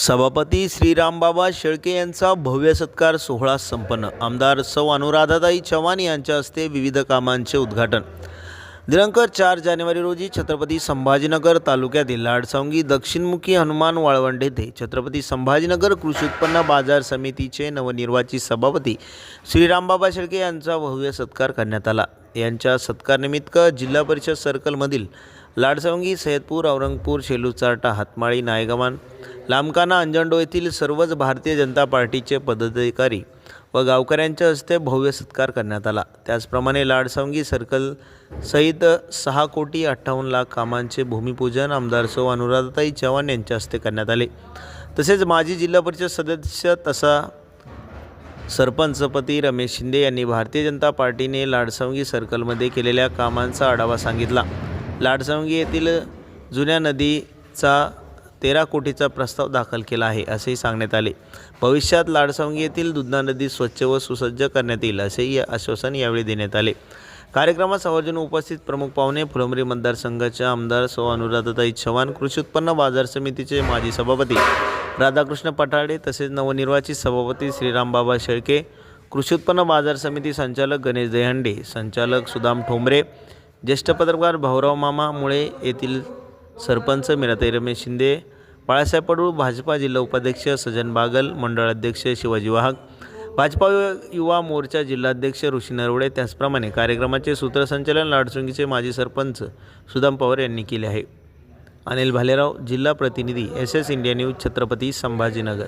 सभापती श्रीरामबाबा शेळके यांचा भव्य सत्कार सोहळा संपन्न. आमदार सौ अनुराधाताई चव्हाण यांच्या हस्ते विविध कामांचे उद्घाटन. दिनांक चार जानेवारी रोजी छत्रपती संभाजीनगर तालुक्यातील लाडसावंगी दक्षिणमुखी हनुमान वाळवंड येथे छत्रपती संभाजीनगर कृषी उत्पन्न बाजार समितीचे नवनिर्वाचित सभापती श्रीरामबाबा शेळके यांचा भव्य सत्कार करण्यात आला. यांच्या सत्कारनिमित्त जिल्हा परिषद सर्कलमधील लाडसावंगी सैदपूर औरंगपूर शेलूचार्टा हातमाळी नायगमान लामकाना अंजंडो येथील सर्वच भारतीय जनता पार्टीचे पदाधिकारी व गावकऱ्यांच्या हस्ते भव्य सत्कार करण्यात आला. त्याचप्रमाणे लाडसंगी सर्कल सहित सहा कोटी अठ्ठावन्न लाख कामांचे भूमिपूजन आमदार सौ अनुराधाताई चव्हाण यांच्या हस्ते करण्यात आले. तसेच माजी जिल्हा परिषद सदस्य तसा सरपंचपती रमेश शिंदे यांनी भारतीय जनता पार्टीने लाडसंगी सर्कलमध्ये केलेल्या कामांचा आढावा सांगितला. लाडसवंगी येथील जुन्या नदीचा तेरा कोटीचा प्रस्ताव दाखल केला आहे असेही सांगण्यात आले. भविष्यात लाडसावंगी येथील दुधना नदी स्वच्छ व सुसज्ज करण्यात येईल असेही आश्वासन यावेळी देण्यात आले. कार्यक्रमात आवर्जून उपस्थित. प्रमुख पाहुणे फुलंबरी मतदारसंघाचे आमदार सौ अनुराधाताई चव्हाण कृषी उत्पन्न बाजार समितीचे माजी सभापती राधाकृष्ण पठाडे तसेच नवनिर्वाचित सभापती श्रीरामबाबा शेळके कृषी उत्पन्न बाजार समिती संचालक गणेश दहंडे संचालक सुदाम ठोंबरे ज्येष्ठ पत्रकार भाऊराव मामा मुळे येथील सरपंच मीराताई रमेश शिंदे बाळासाहेब पडूळ भाजपा जिल्हा उपाध्यक्ष सजन बागल मंडळ अध्यक्ष शिवाजी वाहक भाजपा युवा मोर्चा जिल्हाध्यक्ष ऋषी नरवडे त्याचप्रमाणे कार्यक्रमाचे सूत्रसंचालन लाडसुंगीचे माजी सरपंच सुदाम पवार यांनी केले आहे. अनिल भालेराव जिल्हा प्रतिनिधी S S India news Chhatrapati Sambhajinagar.